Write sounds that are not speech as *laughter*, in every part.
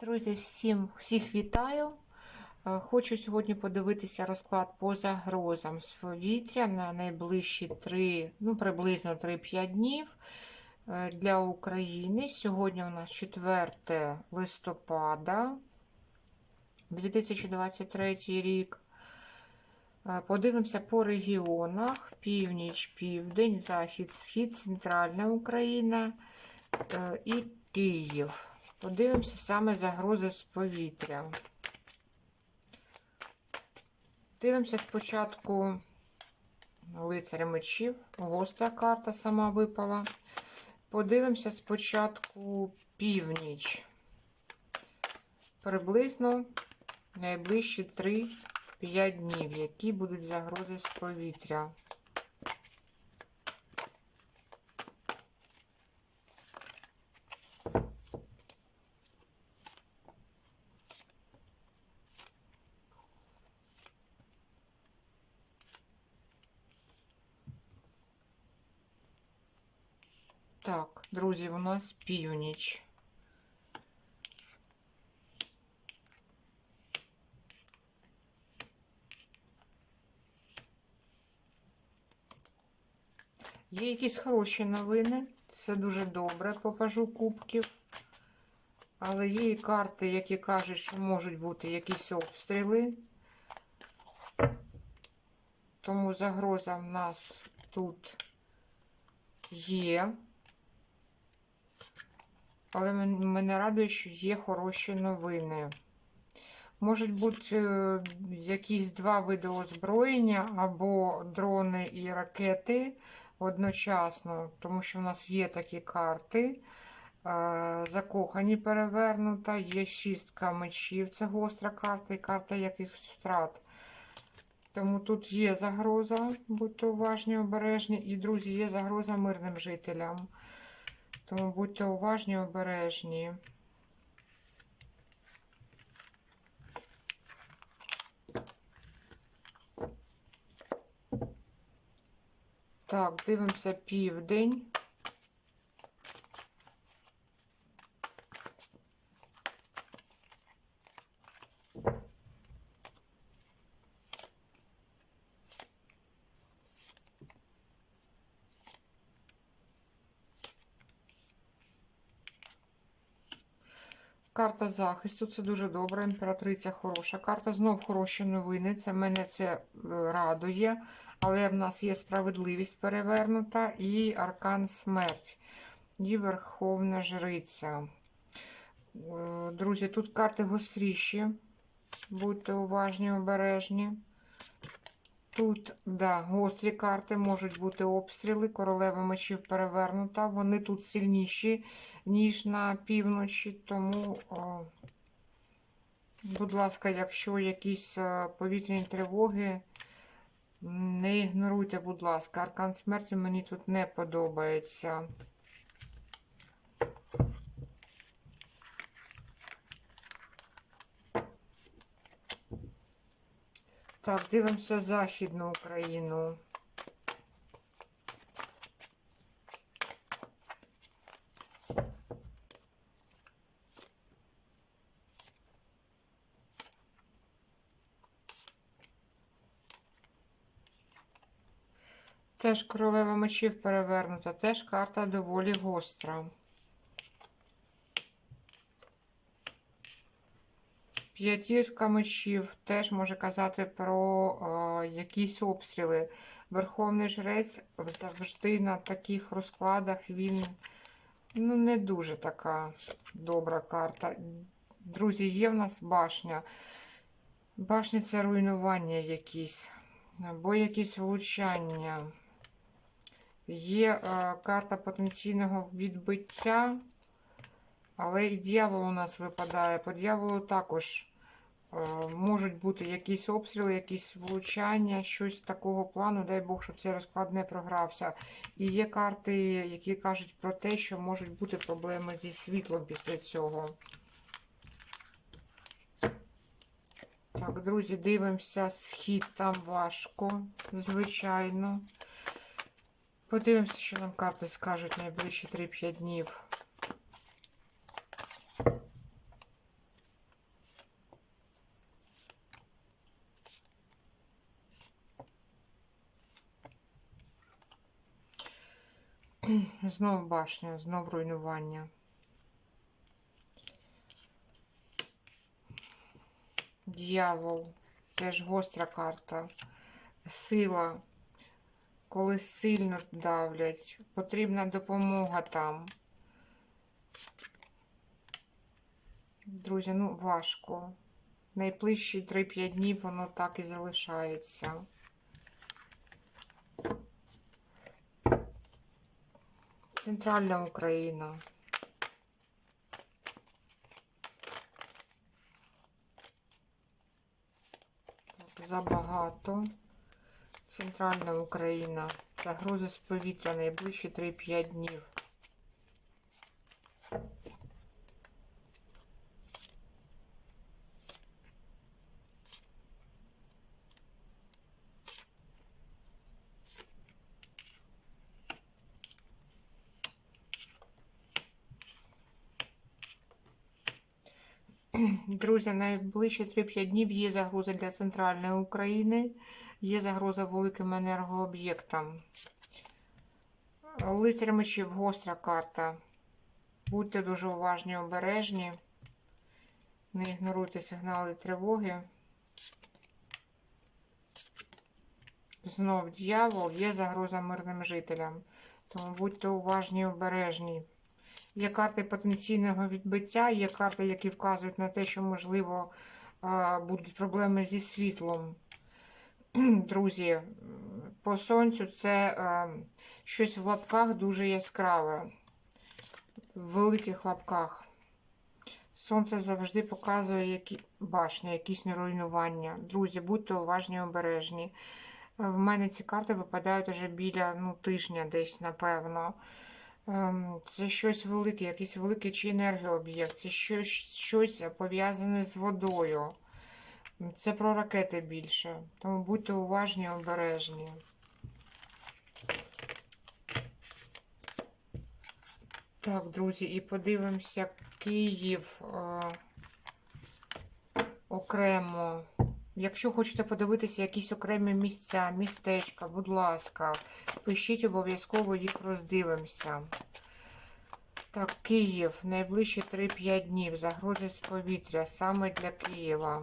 Друзі, всім всіх вітаю. Е, Хочу сьогодні подивитися розклад по загрозам з повітря на найближчі 3, ну приблизно 3-5 днів е, для України. Сьогодні у нас 4 листопада 2023 рік. Е, Подивимося по регіонах: північ, південь, захід, схід, центральна Україна і Київ. Подивимося саме загрози з повітря. Дивимося спочатку лицаря мечів, гостра карта сама випала. Подивимося спочатку північ. Приблизно найближчі 3-5 днів, які будуть загрози з повітря. Так, друзі, у нас північ. Є якісь хороші новини. Це дуже добре, покажу кубків. Але є і карти, які кажуть, що можуть бути якісь обстріли. Тому загроза в нас тут є. Але мене радує, що є хороші новини. Можуть бути е, якісь два види озброєння, або дрони і ракети одночасно, тому що в нас є такі карти. Е, Закохані перевернута, є шістка мечів, це гостра карта і карта якихось втрат. Тому тут є загроза, будьте уважні, обережні. І, друзі, є загроза мирним жителям. Тому будьте уважні, обережні. Так, дивимося південь. Карта захисту, це дуже добре. Імператриця хороша. Карта знов хороші новини. Це мене це е, радує. Але в нас є справедливість перевернута і аркан смерть. І Верховна Жриця. Е, Друзі, тут карти гостріші. Будьте уважні, обережні. Тут, да, гострі карти, можуть бути обстріли, королева мечів перевернута. Вони тут сильніші, ніж на півночі. Тому, о, будь ласка, якщо якісь е, повітряні тривоги, не ігноруйте, будь ласка. Аркан смерті мені тут не подобається. Так, дивимося Західну Україну. Теж королева мечів перевернута, теж карта доволі гостра. П'ятірка мечів теж може казати про е, якісь обстріли. Верховний жрець завжди на таких розкладах він ну, не дуже така добра карта. Друзі, є в нас башня. Башня це руйнування якісь, або якісь влучання. Є е, карта потенційного відбиття. Але і дьявол у нас випадає. По дьяволу також можуть бути якісь обстріли, якісь влучання, щось такого плану. Дай Бог, щоб цей розклад не програвся. І є карти, які кажуть про те, що можуть бути проблеми зі світлом після цього. Так, друзі, дивимося схід там важко, звичайно. Подивимося, що нам карти скажуть найближчі 3-5 днів. *clears throat* Знов башня, знов руйнування. Дьявол. Теж гостра карта. Сила. Коли сильно давлять. Потрібна допомога там. Друзі, ну важко. Найближчі 3-5 днів воно так і залишається. Центральна Україна. Так, забагато. Центральна Україна. Загрози з повітря найближчі 3-5 днів. Друзі, найближчі 3-5 днів є загроза для центральної України, є загроза великим енергооб'єктам. Лицар мечів гостра карта. Будьте дуже уважні, обережні. Не ігноруйте сигнали тривоги. Знов дьявол, є загроза мирним жителям. Тому будьте уважні і обережні. Є карти потенційного відбиття, є карти, які вказують на те, що, можливо, будуть проблеми зі світлом. *clears throat* Друзі, по сонцю це щось в лапках дуже яскраве. В великих лапках. Сонце завжди показує які башні, якісь неруйнування. Друзі, будьте уважні і обережні. В мене ці карти випадають вже біля ну, тижня десь, напевно. Ем, Це щось велике, якийсь великий чи енергооб'єкт, це щось, щось пов'язане з водою. Це про ракети більше. Тому будьте уважні обережні. Так, друзі, і подивимося Київ е, окремо. Якщо хочете подивитися якісь окремі місця, містечка, будь ласка, пишіть обов'язково їх роздивимося. Так, Київ. Найближчі 3-5 днів. Загрози з повітря саме для Києва.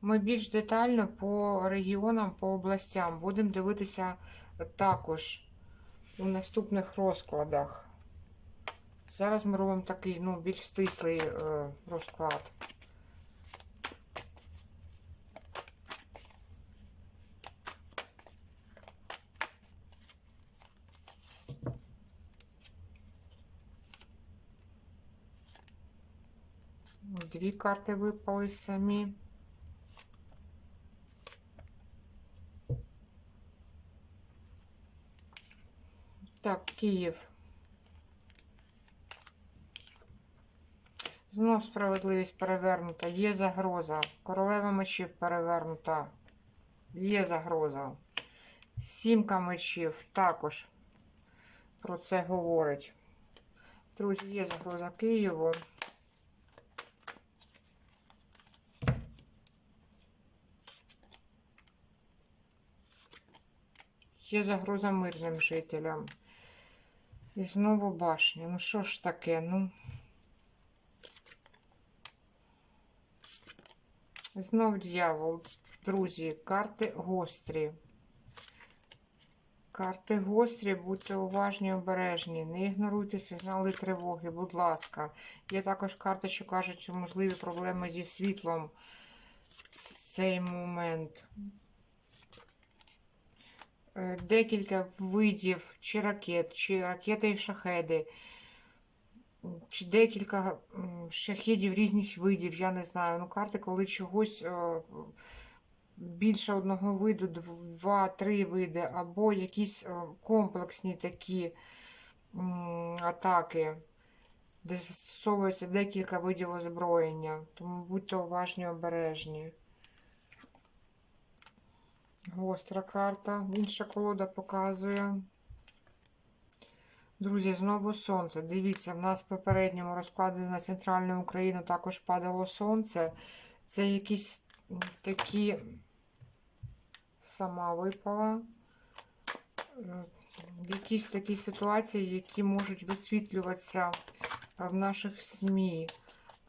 Ми більш детально по регіонам, по областям будемо дивитися також у наступних розкладах. Зараз ми робимо такий ну, більш стислий е, розклад. Дві карти випали самі. Так, Київ. Знов справедливість перевернута. Є загроза. Королева мечів перевернута. Є загроза. Сімка мечів також про це говорить. Друзі, є загроза Києву. Є загроза мирним жителям. І знову башня. Ну що ж таке, ну. Знов дьявол. Друзі, карти гострі. Карти гострі, будьте уважні обережні. Не ігноруйте сигнали тривоги, будь ласка. Є також карти, що кажуть, можливі проблеми зі світлом в цей момент. Е, Декілька видів чи ракет, чи ракети і шахеди, чи декілька шахедів різних видів, я не знаю. Ну, карти, коли чогось е, більше одного виду, два-три види, або якісь е, комплексні такі атаки, де застосовується декілька видів озброєння. Тому будьте уважні обережні. Гостра карта, інша колода показує. Друзі, знову сонце. Дивіться, в нас в попередньому розкладі на центральну Україну також падало сонце. Це якісь такі сама випала. Е, Якісь такі ситуації, які можуть висвітлюватися е, в наших СМІ,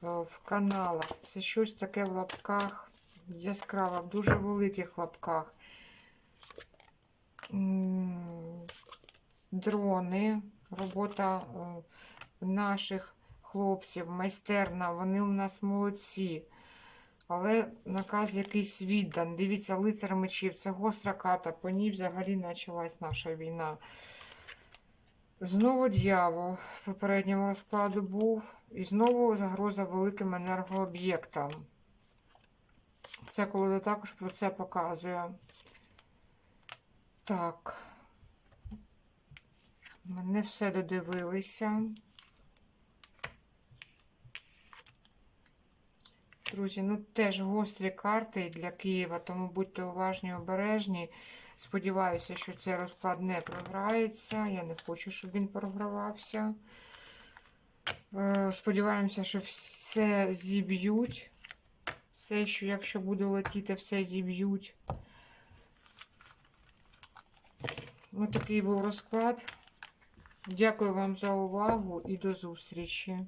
е, в каналах. Це щось таке в лапках яскраве, в дуже великих лапках. Дрони, робота е, наших хлопців, майстерна, вони у нас молодці. Але наказ якийсь віддан. Дивіться, лицар мечів, це гостра карта, по ній взагалі почалась наша війна. Знову дьявол в попередньому розкладу був. І знову загроза великим енергооб'єктам. Це колода також про це показує. Так. Ми не все додивилися. Друзі, ну теж гострі карти для Києва, тому будьте уважні, обережні. Сподіваюся, що цей розклад не програється. Я не хочу, щоб він програвався. Е, Сподіваємося, що все зіб'ють. Все, що якщо буде летіти, все зіб'ють. Ось такий був розклад. Дякую вам за увагу і до зустрічі.